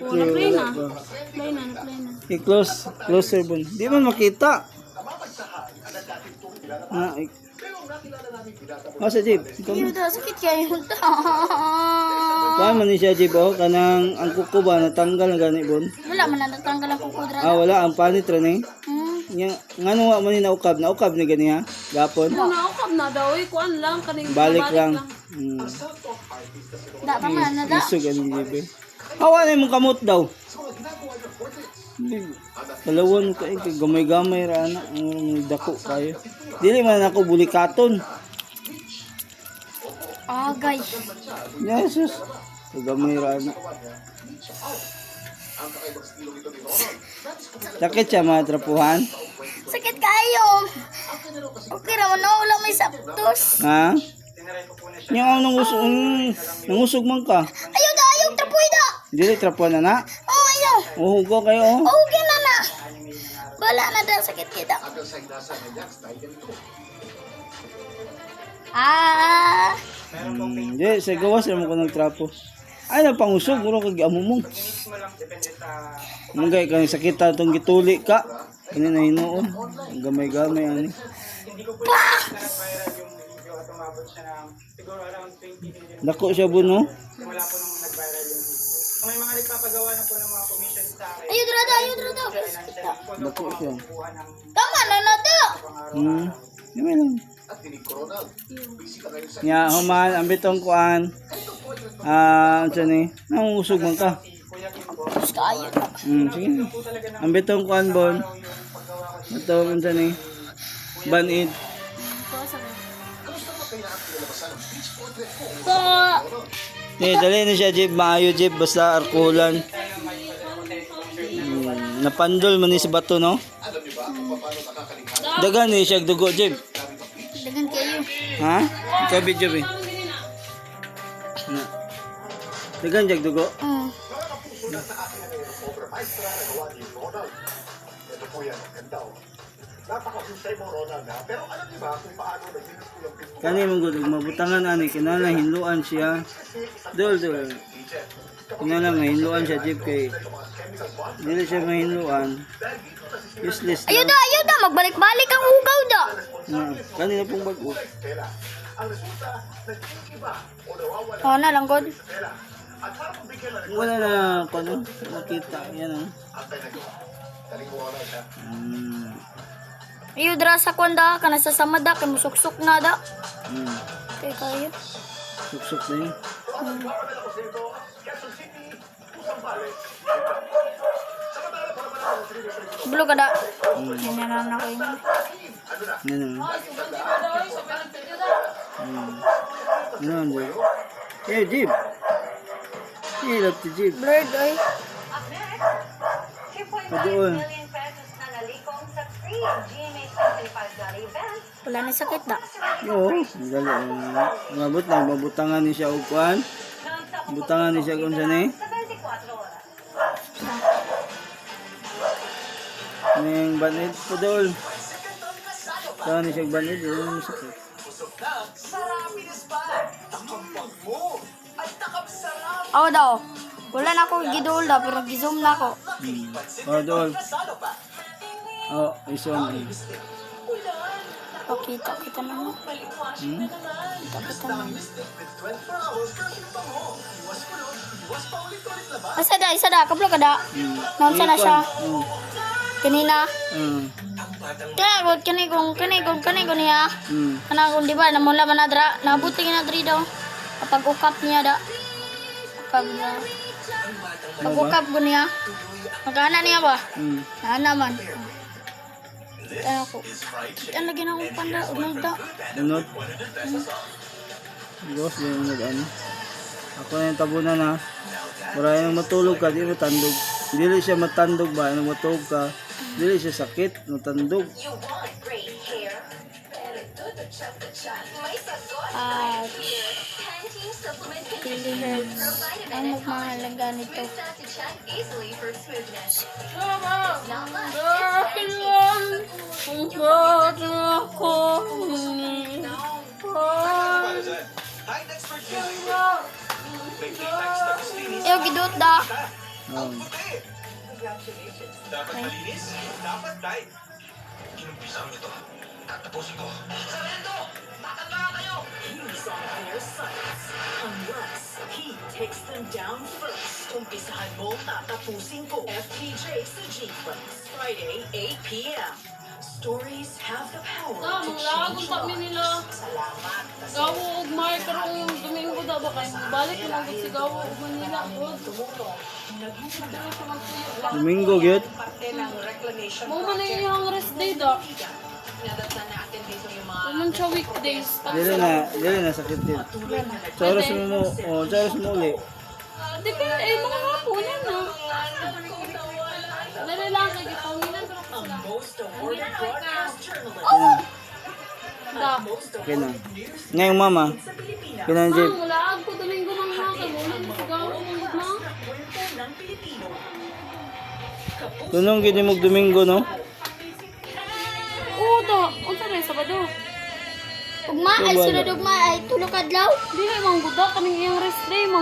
Wala play na. Play na, play na. I-close. Closer bon. Di man makita. Ah, i- Oh, sa jeep. Iyo daw, sakit kayo. Kuha man ni siya jeep oh. Kanang ang kuko ba natanggal na gani bon. Wala man na natanggal ang kukudra. Ah, wala. Ang panit eh. Hmm. Nga, nga nung wa man ni naukab. Naukab ni gani ha. Gapon. Naukab na daw, eh, kuan lang, kaning Balik lang. Hmm. Da, tama na da. Iso gani jeep eh. Hawa na mong kamot daw. Dalawan ka eh. Gamay-gamay ra na. Ang dako kayo. Dili man ako bulikaton. Agay. Jesus. Gamay ra na. Sakit siya mga trapuhan. Sakit kayo. Okay raman na, wala may saptos. Ha? Yung ako nangusog, mm, nangusog man ka. Ayaw da, ayaw, trapoy da. Dili trapuhan na na. Oh, ayaw. Uhugo kayo oh. Okay na na. Wala na da, sakit kita. Ah. Hmm, di, sa gawas naman ko nagtrapo. Ay, nagpangusog, muro kag amumong. Mungay kang sakit atong gituli ka. Kini na hinuon. Gamay-gamay ani. Dako siya buno. Ayaw dra da, ayaw dra da. Sakit da. Dako siya. Tama na na da. Hmm. Yun lang. Nya, human, ang bitong kuan. Ah, uh, ni? Nangusog man ka. Da. Hmm, sige. Ang bitong kuan bon. Ito, ano ni? Banid. So, Eh, dali na siya, Jib. Maayo, Jib. Basta arkulan. Hmm, napandol man ni sa bato, no? Dagan ni siya dugo, Jib. dagan kayo. Ha? Ikaw, video, eh. Na. Dagan siya dugo. Hmm. Kani mong gudog, mabutangan ani, kinala hinluan siya. Dol, dol. Kinala nga hinluan siya, Jib, kay... Dili siya mahinluan. Useless Ayaw lang. da, ayaw da. Magbalik-balik ang ugaw da. Na, kanina pong bago. Oo na lang, God. Wala na, ano, nakita. Yan, oh. Hmm. Ayaw dra sa kwanda. Kana sa samada. Kaya musuksok na da. Hmm. Kaya kayo. Suksok na yun. Bulo ka da. Yan na lang na kayo. Yan, oh. Hmm. Yan, Jib. Eh, Jib. Eh, love to Jib. Blurred, ay. Padoon. Wala na sakit da. Oo. Uh, Mabot lang. Mabutangan ni siya og kuan. Butangan ni siya kung saan eh. Ning banid po dol. Saan ni siya banid? Yun sakit. Oo daw. Wala na ako gidol da. Pero gizoom na ako. Hmm. Oh, Oh, ison. eh. Pakita kita na mo. Hmm? Kita kita na mo. Asa da, isa da. Kablo ka da. Hmm. Naunsa na siya. Hmm. Kanina. Hmm. Kaya gud kani kung kani kung kani ko niya. Hmm. Kana kung di ba namula man nadra. Nabuti na diri daw. Kapag ukap niya da. Kapag uh, pag ukap ko niya. Magkana niya ba? Hmm. Ana man. Ano ko? Lagi na akong panda. Unod da. Unod. Boss, di mo nag-ano. Ako na yung tabunan ha. Para yung matulog ka, di mo tandog. Dili siya matandog ba? Nung matulog ka, dili siya sakit, matandog. At Pili Herbs. Ang magmahalaga nito. Ang bata ko. Ayaw, gidot da. Oh. Dapat malinis, dapat tight. Kinumpisa mo ito. Tatapusin ko. Sarento! Ba kayo? He's on their sights. Unless he takes them down first. Umpisahan mo, tatapusin ko. FPJ sa G-Flex. Friday, 8 p.m. Stories have the power Ah, to change kami nila. Salamat. Gawo og Mar karong Domingo daw ba kayo balik na lang si Gawo og Manila. Domingo, reclamation Mo man na yung rest day da. Nadatnan natin dito yung mga Naman siya weekdays. Dili na, dili na sakit din. Sa oras mo mo, oh, sa oras mo uli. Ah, ba, eh, mga hapon yan na. Dali lang, kay gipanginan Kina, Da. most kina. Ngayong mama, kina Ang Jeep. wala ako hapon. Wala na si Gawo og ma. Kwento ng Pilipino. Tunong gini mo Domingo, no? Oo da. Unsa rin Sabado? Ugma ay sunod ugma ay tulog adlaw. Dili man gud kaming iyang rest day.